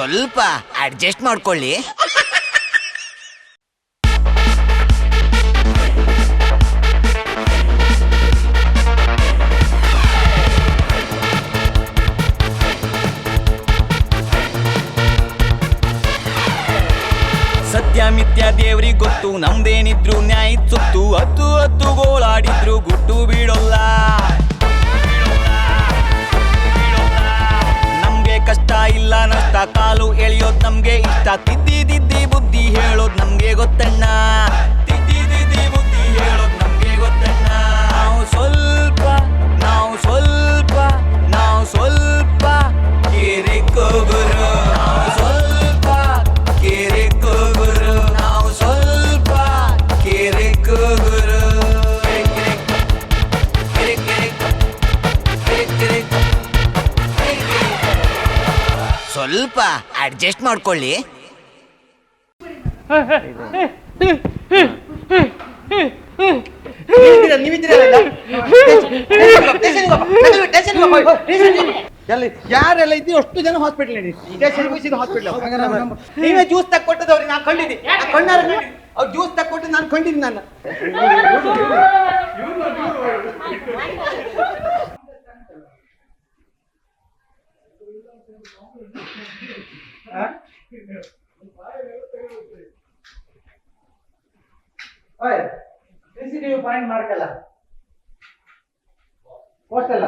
ಸ್ವಲ್ಪ ಅಡ್ಜಸ್ಟ್ ಮಾಡ್ಕೊಳ್ಳಿ. ಸತ್ಯ ಮಿಥ್ಯ ದೇವ್ರಿಗೆ ಗೊತ್ತು, ನಮ್ದೇನಿದ್ರು ನ್ಯಾಯ ಸುತ್ತು, ಹತ್ತು ಹತ್ತು ಗೋಳಾಡಿದ್ರು ಗುಟ್ಟು ಬೀಳೋಲ್ಲ. ಕಷ್ಟ ಇಲ್ಲ, ನಷ್ಟ ಕಾಲು ಎಳಿಯೋದ್ ನಮ್ಗೆ ಇಷ್ಟ. ತಿದ್ದಿ ತಿದ್ದಿ ಬುದ್ಧಿ ಹೇಳೋದ್ ನಮ್ಗೆ ಗೊತ್ತಣ್ಣ. ತಿದ್ದಿ ತಿದ್ದಿ ಬುದ್ಧಿ ಹೇಳೋದ್ ಸ್ವಲ್ಪ ಅಡ್ಜಸ್ಟ್ ಮಾಡ್ಕೊಳ್ಳಿ. ಎಲ್ಲಿ? ಯಾರೆಲ್ಲ ಇದ್ದೀವಿ ಅಷ್ಟು ಜನ ಹಾಸ್ಪಿಟಲ್ ಹಾಸ್ಪಿಟಲ್ ನೀವೇ ಜ್ಯೂಸ್ ತಕ್ಕ ಕೊಟ್ಟದವ್ರಿ ನಾ ಕಂಡಿದ್ದೆ ನಾ ಕಣ್ಣಾರ ಅವ್ರು ಜ್ಯೂಸ್ ತಕ್ಕ ಕೊಟ್ಟು ನಾನು ಕಂಡಿದ್ದೀನಿ ನಾನು. ಪಾಯಿಂಟ್ ಮಾಡ್ಕಲ್ಲ ಹೋಗ್ತಲ್ಲ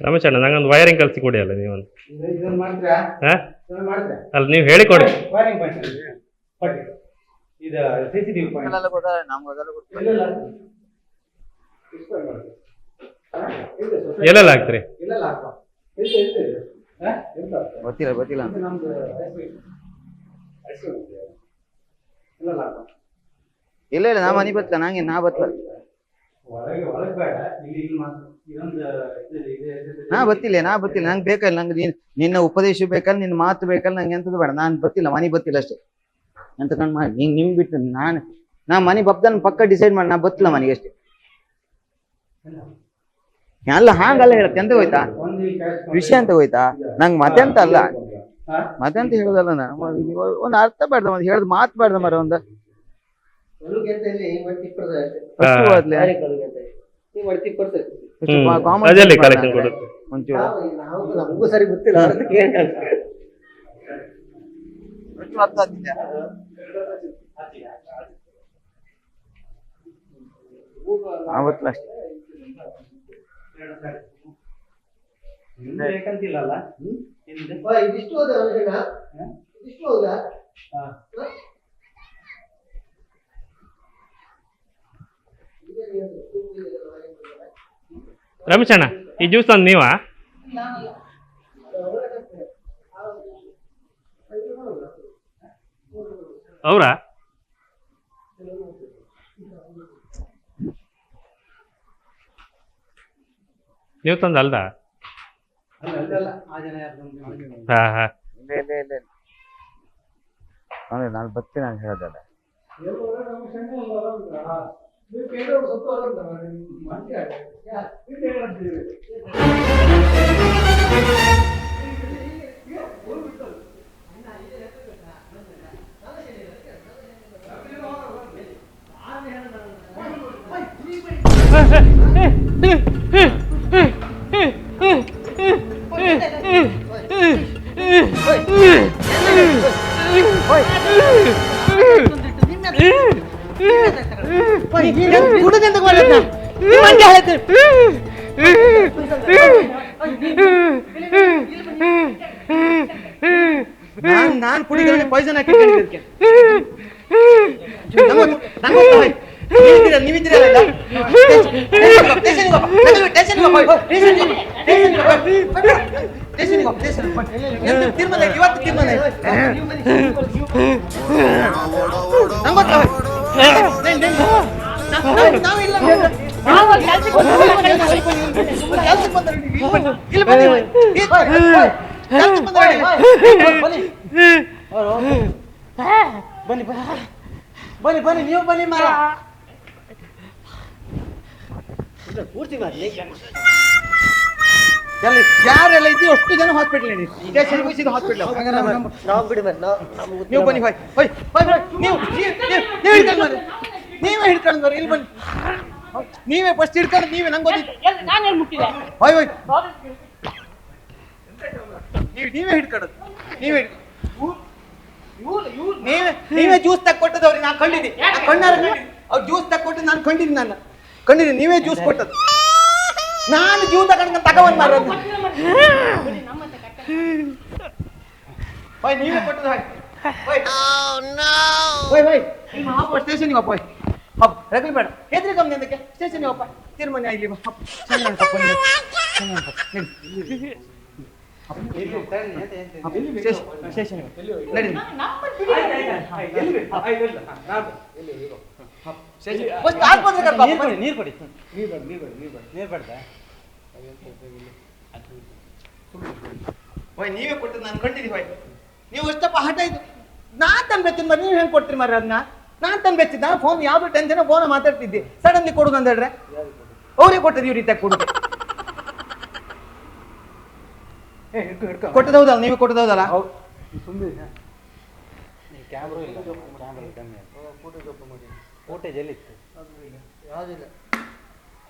ರಮೇಶಣ್ಣ ನಂಗೊಂದು ವೈರಿಂಗ್ ಕಲ್ಸಿ ಕೊಡಿ ಅಲ್ಲ ನೀವೊಂದು ಇದನ್ನ ಮಾಡ್ತೀರಾ ಹಾ ಇದನ್ನ ಮಾಡ್ತೀರಾ ಅಲ್ಲ ನೀವು ಹೇಳಿ ಕೊಡಿ ವೈರಿಂಗ್ ಪಾಯಿಂಟ್ ಕೊಡಿ ಇದು C C T V point ಎಲ್ಲೆಲ್ಲ? ಇಸ್ಕೊಂಡು ಮಾಡಿ. ಹಾ? ಎಲ್ಲಿ society? ಎಲ್ಲೆಲ್ಲ ಹಾಕ್ತೀರಿ ಇಲ್ಲೆಲ್ಲ ಹಾಕುವ. ಎಲ್ಲಿ- ಎಲ್ಲಿ ಗೊತ್ತಿಲ್ಲ ಗೊತ್ತಿಲ್ಲ. ಇಲ್ಲ ಇಲ್ಲ ನಾ ಮನೆ ಬತ್ಲ ನಂಗೆ ನಾ ಬತ್ಲ ನಾ ಬತ್ತಿಲ್ಲ ನಾ ಬತ್ತಿಲ್ಲ ನಂಗೆ ಬೇಕಲ್ಲ ನಂಗೆ ನೀನ್ ನಿನ್ನ ಉಪದೇಶ ಬೇಕಲ್ಲ ನಿನ್ನ ಮಾತು ಬೇಕಲ್ಲ ನಂಗೆ ಎಂತದ್ದು ಬೇಡ. ನಾನು ಬತ್ತಿಲ್ಲ ಮನೆ ಬತ್ತಿಲ್ಲ ಅಷ್ಟೇ. ಎಂತ ಕಣ್ ಮಾಡಿ ನಿಂಗೆ ನಿಮ್ಗೆ ಬಿಟ್ಟು ನಾನು ನಾ ಮನೆ ಬಪ್ದನ್ ಪಕ್ಕ ಡಿಸೈಡ್ ಮಾಡಿ ನಾ ಬತ್ತಿಲ್ಲ ಮನೆಗೆ ಅಷ್ಟೇ. ಅಲ್ಲ ಹಾಂಗಲ್ಲ ಹೇಳತ್ತೆ ಎಂತ ಹೋಯ್ತಾ? ವಿಷಯ ಅಂತ ಹೋಯ್ತಾ? ನಂಗೆ ಮತ್ತೆಂತ ಅಲ್ಲ. ಮತ್ತೆ ಅಂತ ಹೇಳುದಲ್ಲ ಒಂದು ಅರ್ಥ ಬೇಡ್ದ ಮತ್ತೆ ಹೇಳದ್ ಮಾತು ಬೇಡ್ದ ಮರ ಒಂದು. ಅವತ್ತಷ್ಟೇ? ಒಂಚೂರು. ಸರಿ ಗೊತ್ತಿಲ್ಲ ಅಂತ ಬೇಕಂತಿಲ್ಲಲ್ಲ ನಿಮ್ದು? ಇದಿಷ್ಟು ಹೋದ ಹಾ? ಇದಿಷ್ಟು ಹೋದ ಈ ಜ್ಯೂಸ್ ಒಂದು ನೀವಾ? ಅವರಾ? ನೀವು ತಂದ ಅಲ್ದ. ಹಾ ಹಾ. ಇಲ್ಲ ಇಲ್ಲ ಇಲ್ಲ. ಇಲ್ಲ. ಅಂದ್ರೆ ನಾನು ಬರ್ತೀನಿ ನಾನು ಹೇಳ್ದಲ್ಲ ನೀವು ಹಂಗೆ ಹೇಳ್ತೀರಿ ನಾನು ನಾನ್ ಕುಡಿದ್ರೆ ಪಾಯ್ಸನ್ ಹಾಕಿ ತೀರ್ಮಾನ ಇವತ್ತು ತೀರ್ಮಾನ ನಾವಿಲ್ಲ ಬನ್ನಿ ಬನ್ನಿ ಬನ್ನಿ ನೀವು ಬನ್ನಿ ಮಾರ ಪೂರ್ತಿ ಮಾಡಿ ಎಲ್ಲ ಯಾರೆಲ್ಲ ಇದ್ದೀವಿ ಅಷ್ಟು ಜನ ಹಾಸ್ಪಿಟಲ್ ನಡಿ ಸ್ಟೇಷನ್ ಹೋಗಿ ಹಾಸ್ಪಿಟಲ್ ನೀವು ಬನ್ನಿ ಹೋಯ್ ಹೋಯ್ ನೀವು ನೀವು- ನೀವು- ನೀವು ಹಿಡ್ಕೊಂಡು ನೀವು ಇಲ್ಲಿ ಬನ್ನಿ ನೀವೇ ಫಸ್ಟ್ ಹಿಡ್ಕೊಂಡು ನೀವೇ ನಂಗೆ ಗೊತ್ತಿತ್ತು ನಾನು ಎಲ್ಲಿ ಮುಟ್ಟಿದೆ ಹೋಯ್ ಹೋಯ್ ನೀವು ನೀವೇ ಹಿಡ್ಕೊಳ್ಳೋದು ನೀವೇ. ನೀವೇ ನೀವೇ ಜ್ಯೂಸ್ ತಕ್ಕೊಟ್ಟದವ್ರಿ ನಾನು ಕಂಡಿದ್ದೀನಿ ಕಣ್ಣಾರ ಅವ್ರು ಜ್ಯೂಸ್ ತಕ್ಕೊಟ್ಟು ನಾನು ಕಂಡಿದ್ದೀನಿ ನಾನು ಕಂಡಿದ್ದೀನಿ ನೀವೇ ಜ್ಯೂಸ್ ಕೊಟ್ಟದ್ದು ನಾನು ಜ್ಯೂಸ್ ತಗೊಂಡು ತಗೊಂಡ್ ಮಾರೋದು ಹೋಯ್ ನೀವೇ ಕೊಟ್ಟದ್ದು ಹೋಯ್ ಹೋಯ್ ಹೋಯ್ ಹೋಯ್ ಅಪ್ಪ ಸ್ಟೇಷನ್ಗೆ ಹೋಯ್ ಹಪ್ ರಗಲ್ ಬೇಡ. ಹೆದ್ರಿ ಕಮ್ಮಿ ಅದಕ್ಕೆ ಸ್ಟೇಷನ್ ಅಪ್ಪ ತೀರ್ಮಾನ ಇಲ್ಲಿ ಬಾ. ನಡಿ. ಕರ್ಕೊ. ಅಪ್ಪ, ಬನ್ನಿ. ನೀರು ಕೊಡಿ. ನೀರು ಬೇಡ ಹೋಯ್ ನೀವೇ ಕೊಟ್ಟದ್ದು ನಾನು ಕಂಡಿದ್ದೀವಿ ಹೋಯ್. ನೀವು ಎಷ್ಟಪ್ಪ ಹಠ ಇದು ನಾನ್ ತಂದು ತುಂಬ ನೀವ್ ನೀವು ಹೆಂಗ್ ಕೊಡ್ತೀರಿ ಮಾರ ಅದನ್ನ? ನಾನ್ ತಂದು ಬೆಚ್ಚಿದ್ದ ಫೋನ್ ಯಾವ್ದು ಟೆನ್ಷನ್ ಫೋನ್ ಮಾತಾಡ್ತಿದ್ದೆ. ಸಡನ್ಲಿ ಕೊಡುದು ಅಂತ ಹೇಳ್ರೆ ಅವ್ರಿಗೆ ಕೊಟ್ಟದ್ದು ಕೊಡು. ರೀತಿಯಾಗಿ ಕೊಡುದು ಕೊಟ್ಟದ ಹೌದಲ್ಲ ನೀವೇ ಕೊಟ್ಟದ ಹೌದಲ್ಲ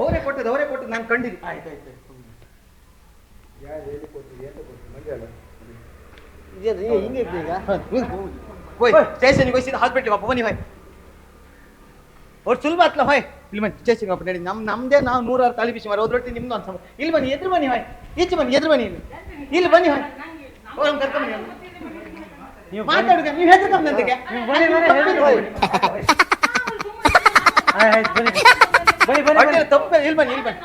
ಅವರೇ ಕೊಟ್ಟದ್ದು ಅವರೇ ಕೊಟ್ಟದ್ದು ನಾನು ಕಂಡಿದ್ದೆ. ಹೋಯ್ ಸ್ಟೇಷನ್ಗೆ ಹೋಗಿ ಸೀದಾ ಹಾಸ್ಪಿಟ್ಲಿಗೆ ಅಪ್ಪ ಬನ್ನಿ ಹೋಯ್. ಅವ್ರು ಸುಲಭ ಆತ್ಲ ಹೋಯ್. ಇಲ್ಲಿ ಬನ್ನಿ ಸ್ಟೇಷನ್ಗೆ ಅಪ್ಪ ನಡಿ. ನಮ್ ನಮ್ದೇ ನಾವು ನೂರಾರು ತಾಲಿ ಬಿಸಿ ಮಾರ ಹೋದ್ರೊಟ್ಟಿ ನಿಮ್ದು ಅಂತ ಇಲ್ಲಿ ಬನ್ನಿ ಎದ್ರು ಬನ್ನಿ ಹೋಯ್. ಈಚೆ ಬನ್ನಿ ಎದ್ರು ಬನ್ನಿ ಇಲ್ಲಿ. ಇಲ್ಲಿ ಬನ್ನಿ ಹೋಯ್. ಅವ್ರನ್ನ ಬನ್ನಿ ಬನ್ನಿ. ನೀವು ಮಾತಾಡುಗ ಬನ್ನಿ ಬನ್ನಿ ತಪ್ಪು ಇಲ್ಲಿ ಬನ್ನಿ ಇಲ್ಲಿ ಬನ್ನಿ.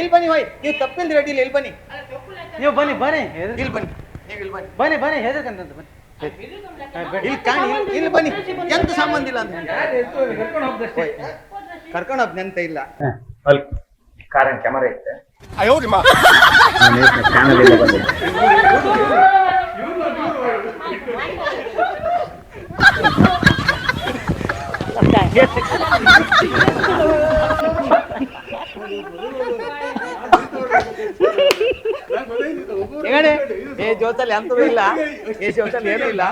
ಇಲ್ಲಿ ಬನ್ನಿ ಹೋಯ್. ನೀವು ತಪ್ಪಿಲ್ದಿ ರೆಡಿ ಇಲ್ಲಿ ಬನ್ನಿ. ನೀವು ಬನ್ನಿ ಬನ್ನಿ ಇಲ್ಲಿ ಬನ್ನಿ ನೀವು ಇಲ್ಲಿ ಬನ್ನಿ. ಬನ್ನಿ ಬನ್ನಿ ಹೆದರ್ಕಂತ ಬನ್ನಿ. ಇಲ್ಲಿ ಕಾಣಿ ಇಲ್ಲಿ- ಇಲ್ಲಿ ಬನ್ನಿ. ಎಂತ ಸಂಬಂಧ ಇಲ್ಲ ಅಂತ. ಕರ್ಕೊಂಡು ಹೋಗ್ ನೆಂತ ಇಲ್ಲ. ಕಾರಣ ಕ್ಯಾಮರಾ ಐತೆ. ಹೇಳಿ. ಏ ಜೋತಲ್ಲಿ ಅಂತೂ ಇಲ್ಲ. ಏ ಜೋತಲ್ಲಿ ಏನೂ ಇಲ್ಲ.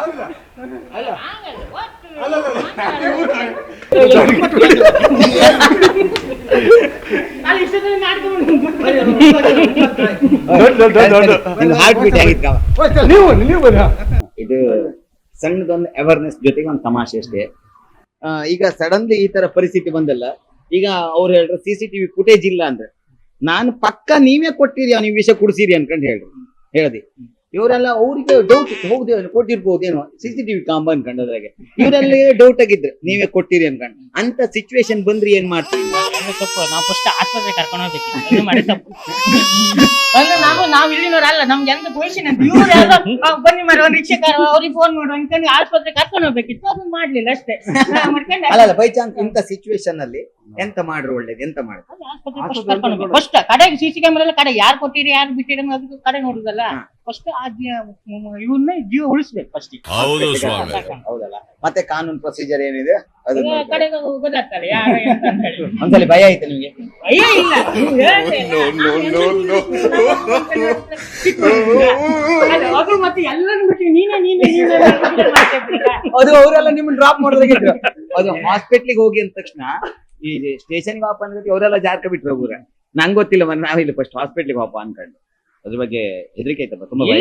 ಹಾರ್ಟ್ ಬೀಟ್ ನೀವು ಇದು ಸಣ್ಣದೊಂದು ಅವೇರ್ನೆಸ್ ಜೊತೆಗೆ ಒಂದು ತಮಾಷೆ ಅಷ್ಟೇ. ಆ, ಈಗ ಸಡನ್ಲಿ ಈ ತರ ಪರಿಸ್ಥಿತಿ ಬಂದಲ್ಲ. ಈಗ ಅವ್ರು ಹೇಳ್ರು ಸಿ ಸಿ ಟಿವಿ ಫುಟೇಜ್ ಇಲ್ಲ ಅಂದ್ರೆ. ನಾನು ಪಕ್ಕ ನೀವೇ ಕೊಟ್ಟಿರಿ ನೀವು ವಿಷಯ ಕುಡಿಸಿರಿ ಅನ್ಕೊಂಡು ಹೇಳ್ರಿ. ಹೇಳ್ದಿ. ಇವರೆಲ್ಲ ಅವ್ರಿಗೆ ಡೌಟ್ ಹೌದು ಕೊಟ್ಟಿರ್ಬೋದೇನೋ ಸಿ ಸಿ ಟಿವಿ ಕಾಂಬ ಅನ್ಕೊಂಡದ್ರಾಗೆ. ಇವರೆಲ್ಲ ಡೌಟ್ ಆಗಿದ್ರೆ ನೀವೇ ಕೊಟ್ಟಿರಿ ಅನ್ಕೊಂಡು. ಅಂತ ಸಿಚುವೇಶನ್ ಬಂದ್ರಿ ಏನ್ ಮಾಡ್ತೀವಿ ತಪ್ಪು ನಾವು ಫಸ್ಟ್ ಆಸ್ಪತ್ರೆ ಕರ್ಕೊಂಡು ಹೋಗ್ಬೇಕು ಅದು ಮಾಡಿ ತಪ್ಪು. ಅಂದ್ರೆ ನಾವು ನಾವು ಇಲ್ಲಿನವರಲ್ಲ ನಮ್ಗೆ ಎಂತ ಪೊಸಿಷನ್ ಅಂತ. ಇವ್ರು ಯಾರೋ ಆ, ಬನ್ನಿ ಮಾಡಿ ಒಂದು ರಿಕ್ಷೆ ಅವ್ರಿಗೆ ಫೋನ್ ಮಾಡು ಅನ್ಕೊಂಡು ಆಸ್ಪತ್ರೆ ಕರ್ಕೊಂಡು ಹೋಗ್ಬೇಕಿತ್ತು. ಅದನ್ನ ಮಾಡ್ಲಿಲ್ಲ ಅಷ್ಟೇ. ಮಾಡ್ಕೊಂಡು. ಅಲ್ಲ ಬೈ ಚಾನ್ಸ್ ಇಂಥ ಸಿಚುವೇಶನ್ ಅಲ್ಲಿ ಎಂತ ಮಾಡ್ರು ಒಳ್ಳೇದು? ಎಂತ ಮಾಡ್ರು ಆಸ್ಪತ್ರೆ ಫಸ್ಟ್ ಕಡೆಗೆ ಸಿ ಸಿ ಕ್ಯಾಮೆರಾ ಎಲ್ಲ ಕಡೆ ಯಾರು ಕೊಟ್ಟಿರಿ ಯಾರು ಬಿಟ್ಟಿರಿ ಅನ್ನೋದು ಕಡೆ ನೋಡುದಲ್ಲ. ಫಸ್ಟ್ ಆ ಇವನ್ನ ಜೀವ ಉಳಿಸ್ಬೇಕು ಫಸ್ಟ್ ಹೌದು ಸ್ವಾಮಿ. ಹೌದಲ್ಲ. ಮತ್ತೆ ಕಾನೂನು ಪ್ರೊಸೀಜರ್ ಏನಿದೆ? ಅದು ಕಡೆಗೆ ಗೊತ್ತಾಗ್ತದೆ ಯಾರು ಎಂತ ಅಂತ ಹೇಳಿ. ಒಂದ್ಸಲಿ ಭಯ ಆಯ್ತು ನಿಮ್ಗೆ? ಅಯ್ಯೋ ಇಲ್ಲ. ನೀವು ಹೇಳ್ದೆ. ಅಲ್ಲ, ಅದು ಮತ್ತೆ ಎಲ್ಲರೂ ಬಿಟ್ಟು ನೀನೇ ನೀನೇ ನೀನೇ ಮಾಡ್ತಿದ್ದೀರಾ? ಅದು ಅವರೆಲ್ಲ ನಿಮ್ಮನ್ನ ಡ್ರಾಪ್ ಮಾಡೋದಾಗಿದ್ರು ಅದು ಹಾಸ್ಪಿಟ್ಲಿಗೆ ಹೋಗಿ ಅಂದ ತಕ್ಷಣ ಈ ಸ್ಟೇಷನ್ಗೆ ವಾಪ ಅಂದ್ರೆ ಅವರೆಲ್ಲ ಜಾರ್ಕ ಬಿಟ್ರು ಹೋಗ್ರ ನಂಗೆ ಗೊತ್ತಿಲ್ಲ ಮನೆ ನಾವಿಲ್ಲ ಫಸ್ಟ್ ಹಾಸ್ಪಿಟ್ಲಿಗೆ ವಾಪ ಅನ್ಕೊಂಡು. ಅದ್ರ ಬಗ್ಗೆ ಹೆದರಿಕೆ ಆಯ್ತಪ್ಪ ತುಂಬಾ ಭಯ.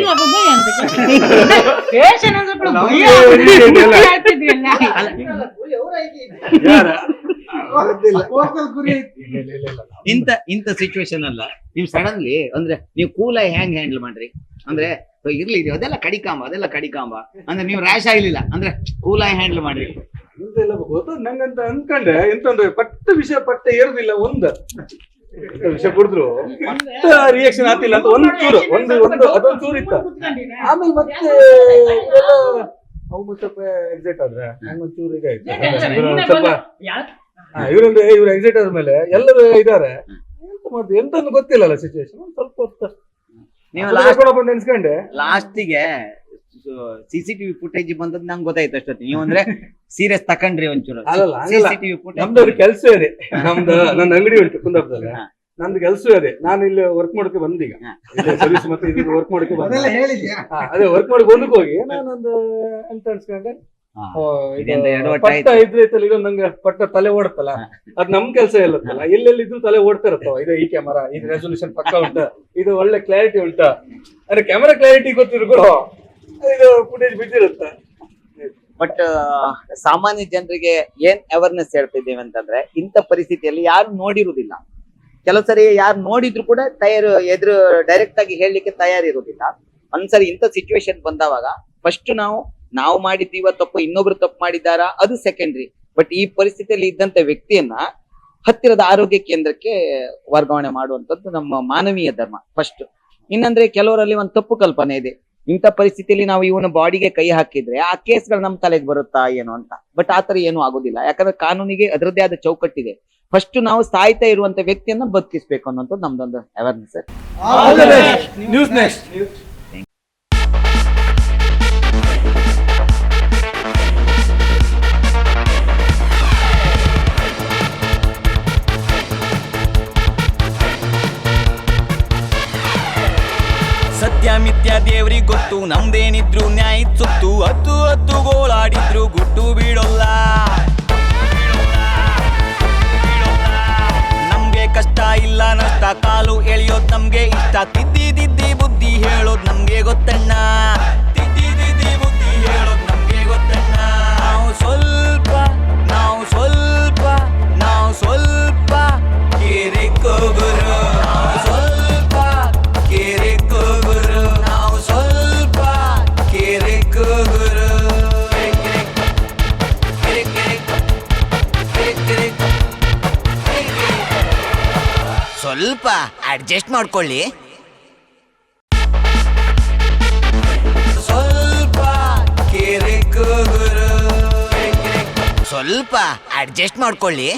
ಇಲ್ಲ. ಇಂತ ಇಂತ ಸಿಚುವೇಶನ್ ಅಲ್ಲ. ನೀವು ಸಡನ್ಲಿ ಅಂದ್ರೆ ನೀವು ಕೂಲಾಗಿ ಹ್ಯಾಂಗ್ ಹ್ಯಾಂಡಲ್ ಮಾಡ್ರಿ. ಅಂದ್ರೆ ಇರ್ಲಿ ಇದು ಅದೆಲ್ಲ ಕಡಿಕಾಂಬ ಅದೆಲ್ಲ ಕಡಿಕಾಂಬ. ಅಂದ್ರೆ ನೀವು ರ್ಯಾಶ್ ಆಗ್ಲಿಲ್ಲ. ಅಂದ್ರೆ ಕೂಲಾಗಿ ಹ್ಯಾಂಡಲ್ ಮಾಡ್ರಿ. ಎಂತೆಲ್ಲ ಗೊತ್ತು ನಂಗಂತ ಅನ್ಕೊಂಡೆ ಎಂತಂದ್ರೆ ಪಟ್ಟ ವಿಷಯ ಪಟ್ಟ ಏರುದಿಲ್ಲ ಒಂದ್. ವಿಷಯ ಕುಡಿದ್ರು. ಪಟ್ಟ ರಿಯಾಕ್ಷನ್ ಆಗ್ತಿಲ್ಲ ಅಂತ ಒಂದ್ ಚೂರು ಒಂದು ಒಂದು ಅದೊಂದ್ ಚೂರು ಇತ್ತ. ಆಮೇಲೆ ಮತ್ತೆ ಅವು ಸ್ವಲ್ಪ ಎಕ್ಸೈಟ್ ಆದ್ರೆ ನಂಗೊಂದ್ ಚೂರು ಈಗ ಸ್ವಲ್ಪ ಯಾಕೆ? ಹಾ, ಇವ್ರೊಂದು ಇವ್ರು ಎಕ್ಸೈಟ್ ಆದ್ಮೇಲೆ ಎಲ್ಲರೂ ಇದಾರೆ. ಎಂತ ಮಾಡುದು? ಎಂತ ಗೊತ್ತಿಲ್ಲಲ್ಲ ಸಿಚುವೇಶನ್ ಸ್ವಲ್ಪ ಹೊತ್ತು. ನೀವು ಲಾಸ್ಟ್ ನೆನ್ಸ್ಕೊಂಡೆ ಲಾಸ್ಟಿಗೆ ಸಿಸಿಟಿವಿ ಫುಟೇಜ್ ಬಂದದ್ ನಂಗೆ ಗೊತ್ತಾಯ್ತು ಅಷ್ಟೊತ್ತಿ ನೀವು ಅಂದ್ರೆ ಸೀರಿಯಸ್ ತಕೊಂಡ್ರಿ ಒಂಚೂರು. ಅಲ್ಲಲ್ಲ, ಹಂಗಲ್ಲ. ಸಿಸಿಟಿವಿ ನಮ್ದು ಫುಟೇಜ್ ಕೆಲಸ ಇದೆ ನಮ್ದು ನನ್ನ ಅಂಗಡಿ ಉಂಟು ಕುಂದಾಪುರದಲ್ಲಿ. ಹಾ. ನಂದು ಕೆಲಸ ಅದೇ. ನಾನು ಇಲ್ಲಿ ವರ್ಕ್ ಮಾಡೋಕೆ ಬಂದೀಗ. ಸರ್ವಿಸ್ ಮತ್ತೆ ಇದು ವರ್ಕ್ ಮಾಡೋಕೆ ಬಂದ. ಹಾ, ಅದೇ ವರ್ಕ್ ಮಾಡಿ ಬಂದಕ್ಕೆ ಹೋಗಿ. ನಾನೊಂದು ಎಂತ ಅನ್ಸ್ಕೊಂಡೆ. ಹಾ. ಓ, ಇದು ಇದೆಂತ ಪಟ್ಟ ಆಯ್ತು. ಇದ್ರೆ ಐತಲ್ಲ ಇದು ನಂಗೆ ಪಟ್ಟ ತಲೆ ಓಡುತ್ತಲ್ಲ ಅದ್ ನಮ್ ಕೆಲಸ ಇಲ್ಲತ್ತಲ್ಲ. ಎಲ್ಲೆಲ್ಲಿ ಇದ್ರು ತಲೆ ಓಡ್ತಾ ಇರತ್ತವ ಇದು ಈ ಕ್ಯಾಮರಾ ಇದು ರೆಸೊಲ್ಯೂಷನ್ ಪಕ್ಕ ಉಂಟ. ಇದು ಒಳ್ಳೆ ಕ್ಲಾರಿಟಿ ಉಂಟ. ಅಂದ್ರೆ ಕ್ಯಾಮರಾ ಕ್ಲಾರಿಟಿ ಗೊತ್ತಿರ್ಬೋದು ಬಟ್ ಸಾಮಾನ್ಯ ಜನರಿಗೆ ಏನ್ ಅವೇರ್ನೆಸ್ ಹೇಳ್ತಿದ್ದೀವಿ ಅಂತಂದ್ರೆ, ಇಂಥ ಪರಿಸ್ಥಿತಿಯಲ್ಲಿ ಯಾರು ನೋಡಿರುವುದಿಲ್ಲ. ಕೆಲವು ಸರಿ ಯಾರು ನೋಡಿದ್ರು ಕೂಡ ತಯಾರು, ಎದುರು ಡೈರೆಕ್ಟ್ ಆಗಿ ಹೇಳಲಿಕ್ಕೆ ತಯಾರಿರುವುದಿಲ್ಲ. ಒಂದ್ಸರಿ ಇಂಥ ಸಿಚುವೇಶನ್ ಬಂದಾಗ ಫಸ್ಟ್ ನಾವು ನಾವು ಮಾಡಿದ್ದೀವ ತಪ್ಪು, ಇನ್ನೊಬ್ರು ತಪ್ಪು ಮಾಡಿದ್ದಾರಾ, ಅದು ಸೆಕೆಂಡ್ರಿ ಬಟ್ ಈ ಪರಿಸ್ಥಿತಿಯಲ್ಲಿ ಇದ್ದಂತ ವ್ಯಕ್ತಿಯನ್ನ ಹತ್ತಿರದ ಆರೋಗ್ಯ ಕೇಂದ್ರಕ್ಕೆ ವರ್ಗಾವಣೆ ಮಾಡುವಂಥದ್ದು ನಮ್ಮ ಮಾನವೀಯ ಧರ್ಮ. ಫಸ್ಟ್ ಇನ್ನಂದ್ರೆ ಕೆಲವರಲ್ಲಿ ಒಂದು ತಪ್ಪು ಕಲ್ಪನೆ ಇದೆ. ಇಂಥ ಪರಿಸ್ಥಿತಿಯಲ್ಲಿ ನಾವು ಇವನ ಬಾಡಿಗೆ ಕೈ ಹಾಕಿದ್ರೆ ಆ ಕೇಸ್ಗಳು ನಮ್ಮ ತಲೆಗೆ ಬರುತ್ತಾ ಏನು ಅಂತ. ಬಟ್ ಆತರ ಏನು ಆಗೋದಿಲ್ಲ. ಯಾಕಂದ್ರೆ ಕಾನೂನಿಗೆ ಅದರದ್ದೇ ಆದ ಚೌಕಟ್ಟಿದೆ. ಫಸ್ಟ್ ನಾವು ಸಾಯ್ತಾ ಇರುವಂತ ವ್ಯಕ್ತಿಯನ್ನ ಬದುಕಿಸ್ಬೇಕು ಅನ್ನೋದು ನಮ್ದೊಂದು ಅವೇರ್ನೆಸ್ ದೇವ್ರಿಗೆ ಗೊತ್ತು, ನಮ್ದೇನಿದ್ರು ನ್ಯಾಯ ಸುತ್ತು, ಹತ್ತು ಹತ್ತು ಗೋಳಾಡಿದ್ರು ಗುಟ್ಟು ಬೀಳೋಲ್ಲ. ನಮ್ಗೆ ಕಷ್ಟ ಇಲ್ಲ, ನಷ್ಟ, ಕಾಲು ಎಳೆಯೋದ್ ನಮ್ಗೆ ಇಷ್ಟ, ತಿದ್ದಿ ತಿದ್ದಿ ಬುದ್ಧಿ ಹೇಳೋದ್ ನಮ್ಗೆ ಗೊತ್ತಣ್ಣ ಸ್ವಲ್ಪ ಅಡ್ಜಸ್ಟ್ ಮಾಡ್ಕೊಳ್ಳಿ. ಸ್ವಲ್ಪ ಸ್ವಲ್ಪ ಅಡ್ಜಸ್ಟ್ ಮಾಡ್ಕೊಳ್ಳಿ.